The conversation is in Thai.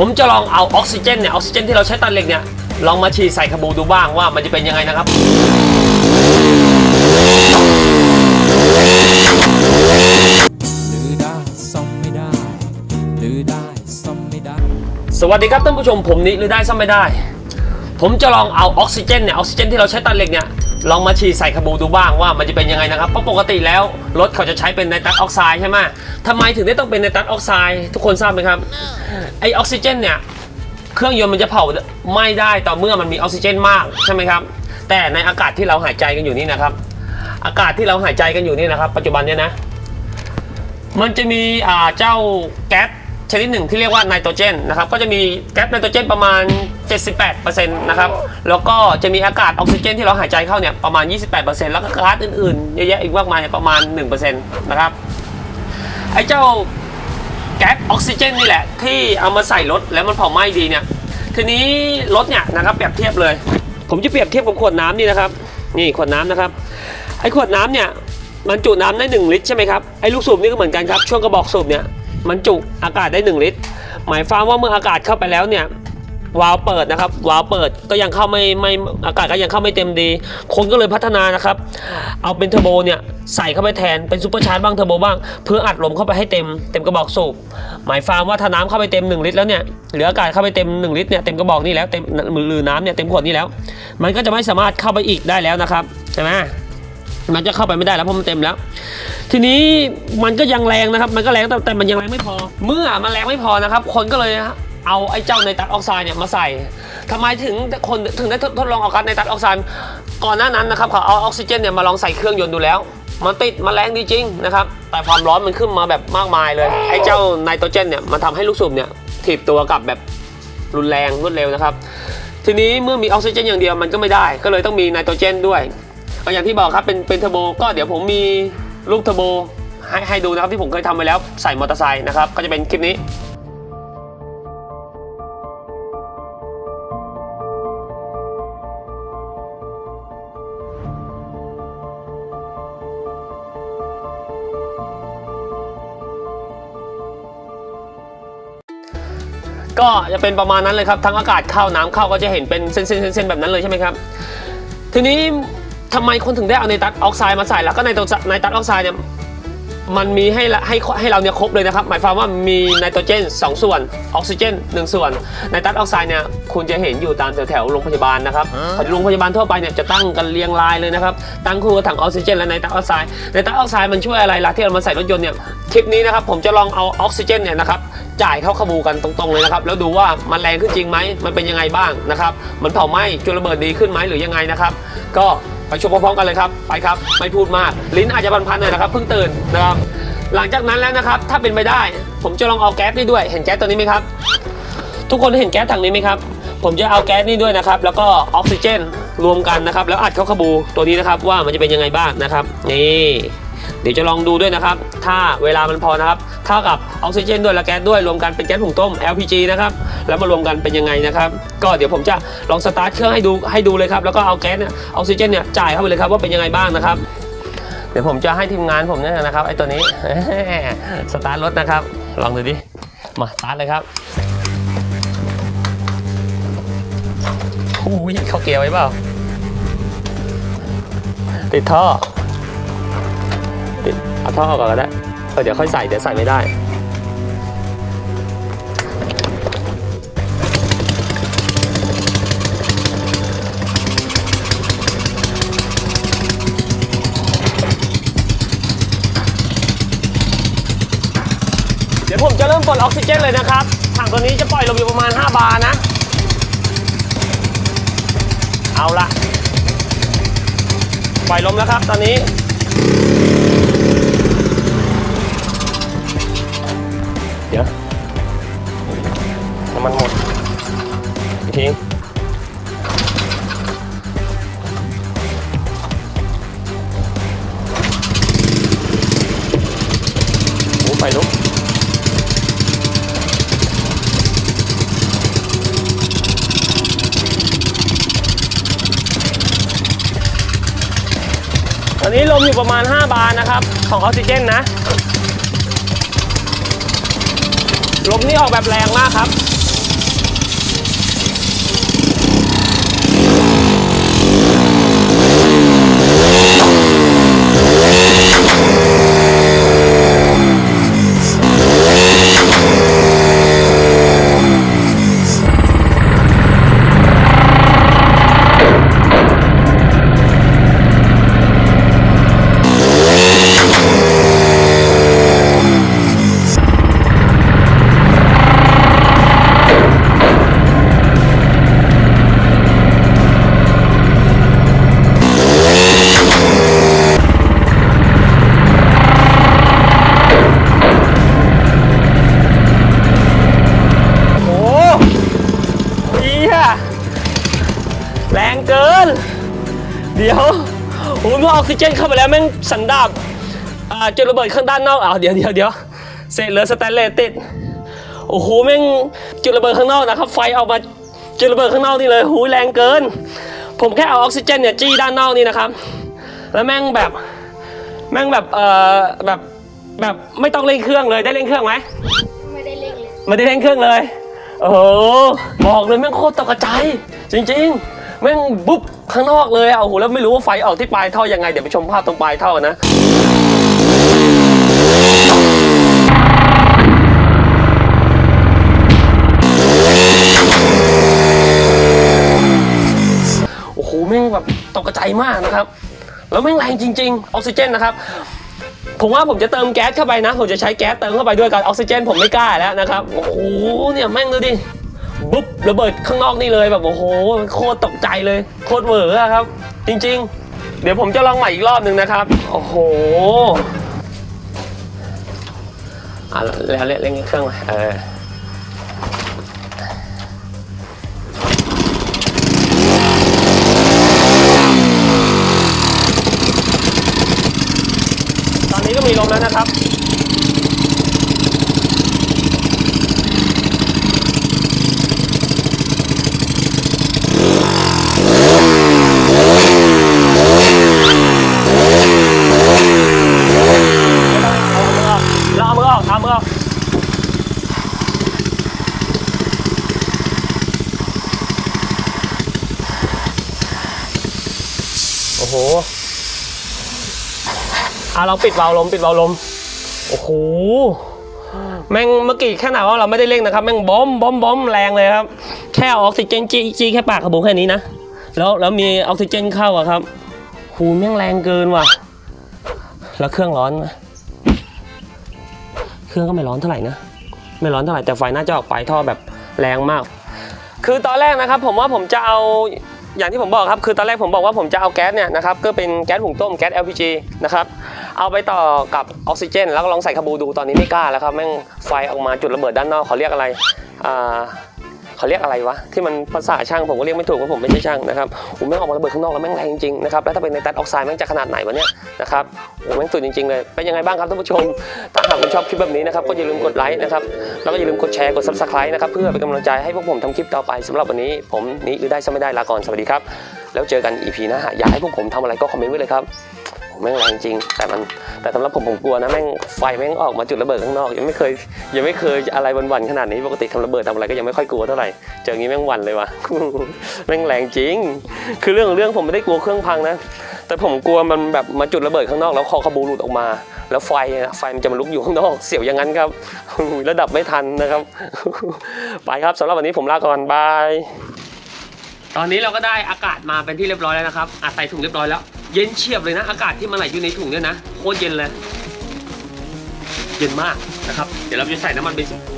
ผมจะลองเอาออกซิเจนเนี่ยออกซิเจนที่เราใช้ตัดเหล็กเนี่ยลองมาฉีดใส่ขบูดูบ้างว่ามันจะเป็นยังไงนะครับ หรือได้ซ่อมไม่ได้ หรือได้ซ่อมไม่ได้ สวัสดีครับท่านผู้ชมผมนิหรือได้ซ่อมไม่ได้ ผมจะลองเอาออกซิเจนเนี่ยออกซิเจนที่เราใช้ตัดเหล็กเนี่ย ลองมาฉีดใส่ขบูดูบ้างว่ามันจะเป็นยังไงนะครับ เพราะปกติแล้วรถเขาจะใช้เป็นไนตรัสออกไซด์ใช่ไหมทำไมถึงได้ต้องเป็นไนตรัสออกไซด์ทุกคนทราบไหมครับ ไอออกซิเจนเนี่ย เครื่องยนต์มันจะเผาไหม้ได้ต่อเมื่อมันมีออกซิเจนมากใช่ไหมครับ แต่ในอากาศที่เราหายใจกันอยู่นี่นะครับ อากาศที่เราหายใจกันอยู่นี่นะครับ ปัจจุบันเนี่ยนะ มันจะมีอ่าเจ้าแก๊ส ชนิดหนึ่งที่เรียกว่าไนโตรเจนนะครับก็จะมีแก๊สไนโตรเจนประมาณ 78%นะครับแล้วก็จะมีอากาศออกซิเจนที่เราหายใจเข้าเนี่ยประมาณ 28%แล้วก็ก๊าซอื่นๆเยอะแยะอีกมากมายเนี่ยประมาณ 1%นะครับไอ้เจ้าแก๊สออกซิเจนนี่แหละ ที่เอามาใส่รถแล้วมันเผาไหม้ดีเนี่ยทีนี้รถเนี่ยนะครับเปรียบเทียบเลย ผมจะเปรียบเทียบกับขวดน้ำนี่นะครับ นี่ขวดน้ำนะครับไอ้ขวดน้ำเนี่ยมันจุน้ำได้ 1 ลิตรใช่ไหมครับไอ้ลูกสูบนี่ก็เหมือนกันครับช่วงกระบอกสูบเนี่ย มันจุอากาศได้ 1 ลิตร หมายความว่าเมื่ออากาศเข้าไปแล้วเนี่ยวาล์วเปิดนะครับวาล์วเปิดก็ยังเข้าไม่ไม่อากาศก็ยังเข้าไม่เต็มดี คนก็เลยพัฒนานะครับเอาเป็นเทอร์โบเนี่ยใส่เข้าไปแทนเป็นซูเปอร์ชาร์จบ้างเทอร์โบบ้างเพื่ออัดลมเข้าไปให้เต็มเต็มกระบอกสูบหมายความว่าถ้าน้ำเข้าไปเต็ม 1 ลิตรแล้วเนี่ยหลืออากาศเข้าไปเต็ม 1 ลิตรเนี่ยเต็มกระบอกนี่แล้วเต็มหรือน้ำเนี่ยเต็มขวดนี่แล้ว มันก็จะไม่สามารถเข้าไปอีกได้แล้วนะครับใช่ไหม มันจะเข้าไปไม่ได้แล้วเพราะมันเต็มแล้ว ทีนี้มันก็ยังแรงนะครับ มันก็แรงแต่แต่มันยังแรงไม่พอ เมื่อมันแรงไม่พอนะครับ คนก็เลยเอาไอ้เจ้าไนตรัสออกไซด์เนี่ยมาใส่ทำไมถึงคนถึงได้ทดลองเอากัสไนตรัสออกไซด์ก่อนหน้านั้นนะครับเขาเอาออกซิเจนเนี่ยมาลองใส่เครื่องยนต์ดูแล้ว มันติดมันแรงดีจริงนะครับ แต่ความร้อนมันขึ้นมาแบบมากมายเลย ไอ้เจ้าไนโตรเจนเนี่ยมันทำให้ลูกสูบเนี่ยถีบตัวกลับแบบรุนแรงรวดเร็วนะครับ ทีนี้เมื่อมีออกซิเจนอย่างเดียวมันก็ไม่ได้ ก็เลยต้องมีไนโตรเจนด้วย ก็อย่างที่บอกครับเป็นเป็นเทอร์โบก็เดี๋ยวผมมีลูกเทอร์โบให้ให้ดูนะครับที่ผมเคยทำไปแล้วใส่มอเตอร์ไซค์นะครับก็จะเป็นคลิปนี้ก็จะเป็นประมาณนั้นเลยครับทั้งอากาศเข้าน้ำเข้าก็จะเห็นเป็นเส้นๆๆแบบนั้นเลยใช่ไหมครับ ทีนี้ ทำไมคนถึงได้เอาไนตรัสออกไซด์มาใส่แล้วก็ไนโตรไนตรัสออกไซด์เนี่ยมันมีให้ละให้ให้เราเนี่ยครบเลยนะครับ หมายความว่ามีไนโตรเจน 2 ส่วน ออกซิเจน 1 ส่วนไนตรัสออกไซด์เนี่ยคุณจะเห็นอยู่ตามแถวๆโรงพยาบาลนะครับโรงพยาบาลทั่วไปเนี่ยจะตั้งกันเรียงรายเลยนะครับ ตั้งคู่กับถังออกซิเจนและไนตรัสออกไซด์ไนตรัสออกไซด์มันช่วยอะไรล่ะที่เรามาใส่รถยนต์เนี่ยคลิปนี้นะครับผมจะลองเอาออกซิเจนเนี่ยนะครับจ่ายเข้าขบูกันตรงๆเลยนะครับ แล้วดูว่ามันแรงขึ้นจริงไหมมันเป็นยังไงบ้างนะครับมันเผาไหม้จุลระเบิดดีขึ้นไหมหรือยังไงนะครับ ก็ ไปชมพร้อมๆกันเลยครับ ไปครับ ไม่พูดมาก ลิ้นอาจจะพันๆหน่อยนะครับ เพิ่งตื่นนะครับ หลังจากนั้นแล้วนะครับ ถ้าเป็นไปได้ ผมจะลองเอาแก๊สนี่ด้วย เห็นแก๊สตัวนี้ไหมครับ ทุกคนเห็นแก๊สถังนี้ไหมครับ ผมจะเอาแก๊สนี่ด้วยนะครับ แล้วก็ออกซิเจนรวมกันนะครับ แล้วอัดเข้าขบูตัวนี้นะครับ ว่ามันจะเป็นยังไงบ้างนะครับ นี่ เดี๋ยวจะลองดูด้วยนะครับ ถ้าเวลามันพอนะครับเท่ากับออกซิเจนด้วยและแก๊สด้วยรวมกันเป็นแก๊สหุงต้ม LPG นะครับแล้วมารวมกันเป็นยังไงนะครับ ก็เดี๋ยวผมจะลองสตาร์ทเครื่องให้ดูให้ดูเลยครับแล้วก็เอาแก๊สเนี่ยออกซิเจนเนี่ยจ่ายเข้าไปเลยครับว่าเป็นยังไงบ้างนะครับ เดี๋ยวผมจะให้ทีมงานผมเนี่ยนะครับไอ้ตัวนี้สตาร์ทรถนะครับ ลองดูดิมาสตาร์ทเลยครับอุ้ยเข้าเกียร์ไว้เปล่าติดท่อ เอาท่อออกก่อนก็ได้เออเดี๋ยวค่อยใส่เดี๋ยวใส่ไม่ได้ เดี๋ยวผมจะเริ่มปลดออกซิเจนเลยนะครับถังตัวนี้จะปล่อยลมอยู่ประมาณ 5 บาร์นะ เอาละปล่อยลมแล้วครับตอนนี้ ฟลุกตอนนี้ลมอยู่ประมาณ 5 บาร์นะครับ ของออกซิเจนนะ ลมนี่ออกแบบแรงมากครับ โอ้ยพอออกซิเจนเข้าไปแล้วแม่งสันดาบอ่าจุดระเบิดข้างด้านนอกอ้าวเดี๋ยวเดี๋ยวเดี๋ยวเศษเหลือสแตนเลสติดโอ้โหแม่งจุดระเบิดข้างนอกนะครับ ไฟออกมาจุดระเบิดข้างนอกนี่เลยหูยแรงเกิน ผมแค่เอาออกซิเจนเนี่ยจี้ด้านนอกนี่นะครับ แล้วแม่งแบบแม่งแบบเอ่อแบบแบบไม่ต้องเร่งเครื่องเลยได้เร่งเครื่องไหมไม่ได้เล่นเลยไม่ได้เร่งเครื่องเลย โอ้โหบอกเลยแม่งโคตรตกใจายจริง ๆ แม่งบุ๊บ ข้างนอกเลยอะโอ้โหแล้วไม่รู้ว่าไฟออกที่ปลายท่อยังไง เดี๋ยวไปชมภาพตรงปลายท่อนะโอ้โหแม่งแบบตกใจายมากนะครับ แล้วแม่งแรงจริง ๆ ออกซิเจนนะครับผมว่าผมจะเติมแก๊สเข้าไปนะ ผมจะใช้แก๊สเติมเข้าไปด้วยกับออกซิเจน ผมไม่กล้าแล้วนะครับ โอ้โห เนี่ยแม่งดูดิ บุ๊บระเบิดข้างนอกนี่เลยแบบโอ้โหโคตรตกใจเลย โคตรเหวออะครับ จริง ๆ เดี๋ยวผมจะลองใหม่อีกรอบหนึ่งนะครับ โอ้โหอะแล้วเร่งเครื่องเออตอนนี้ก็มีลมแล้วนะครับ เราเอามือออกเอามือออกโอ้โห อะเราปิดวาล์วลมปิดวาล์วลม โอ้โห แม่งเมื่อกี้แค่ไหนว่าเราไม่ได้เร่งนะครับ แม่งบอมบอมบอมแรงเลยครับ แค่ออกซิเจนจีจีแค่ปากกระบุงแค่นี้นะ แล้วแล้วมีออกซิเจนเข้าอะครับหูแม่งแรงเกินว่ะ แล้วเครื่องร้อนไหมเครื่องก็ไม่ร้อนเท่าไหร่นะ ไม่ร้อนเท่าไหร่แต่ไฟน่าจะออกปท่อแบบแรงมาก คือตอนแรกนะครับ ผมว่าผมจะเอาอย่างที่ผมบอกครับ คือตอนแรกผมบอกว่าผมจะเอาแก๊สเนี่ยนะครับ ก็เป็นแก๊สหุงต้มแก๊ส LPG นะครับ เอาไปต่อกับออกซิเจน แล้วก็ลองใส่คาบูดูตอนนี้ไม่กล้าแล้วครับแม่งไฟออกมาจุดระเบิดด้านนอกเขาเรียกอะไรอ่าเขาเรียกอะไรวะที่มันภาษาช่างผมก็เรียกไม่ถูกเพราะผมไม่ใช่ช่างนะครับโอ้แม่งออกมาระเบิดข้างนอกแล้วแม่งแรงจริงๆนะครับแล้วถ้าเป็นในตัดออกไซด์แม่งจะขนาดไหนวะเนี่ยนะครับโอ้แม่งสุดจริงๆเลยเป็นยังไงบ้างครับท่านผู้ชม ถ้าหากคุณชอบคลิปแบบนี้นะครับก็อย่าลืมกดไลค์นะครับแล้วก็อย่าลืมกดแชร์กด subscribe นะครับเพื่อเป็นกำลังใจให้พวกผมทำคลิปต่อไปสำหรับวันนี้ผมนี้หรือได้ซะไม่ได้ลาก่อนสวัสดีครับ แล้วเจอกัน EP หน้าอยากให้พวกผมทำอะไรก็คอมเมนต์ไว้เลยครับ แม่งแรงจริง แต่มันแต่สำหรับผมผมกลัวนะแม่งไฟแม่งออกมาจุดระเบิดข้างนอก ยังไม่เคยยังไม่เคยอะไรวันๆขนาดนี้ปกติทำระเบิดทำอะไรก็ยังไม่ค่อยกลัวเท่าไหร่เจออย่างนี้แม่งวันเลยว่ะแม่งแรงจริง คือเรื่องของเรื่องผมไม่ได้กลัวเครื่องพังนะ แต่ผมกลัวมันแบบมาจุดระเบิดข้างนอกแล้วคอคาบูหลุดออกมา แล้วไฟไฟมันจะมาลุกอยู่ข้างนอก เสียวอย่างนั้นครับระดับไม่ทันนะครับ ไปครับสำหรับวันนี้ผมลาก่อนบายตอนนี้เราก็ได้อากาศมาเป็นที่เรียบร้อยแล้วนะครับอัดใส่ถุงเรียบร้อยแล้ว เย็นเฉียบเลยนะ อากาศที่มันไหลอยู่ในถุงเนี่ยนะโคตรเย็นเลย เย็นมากนะครับ เดี๋ยวเราจะใส่น้ำมันเบนซิน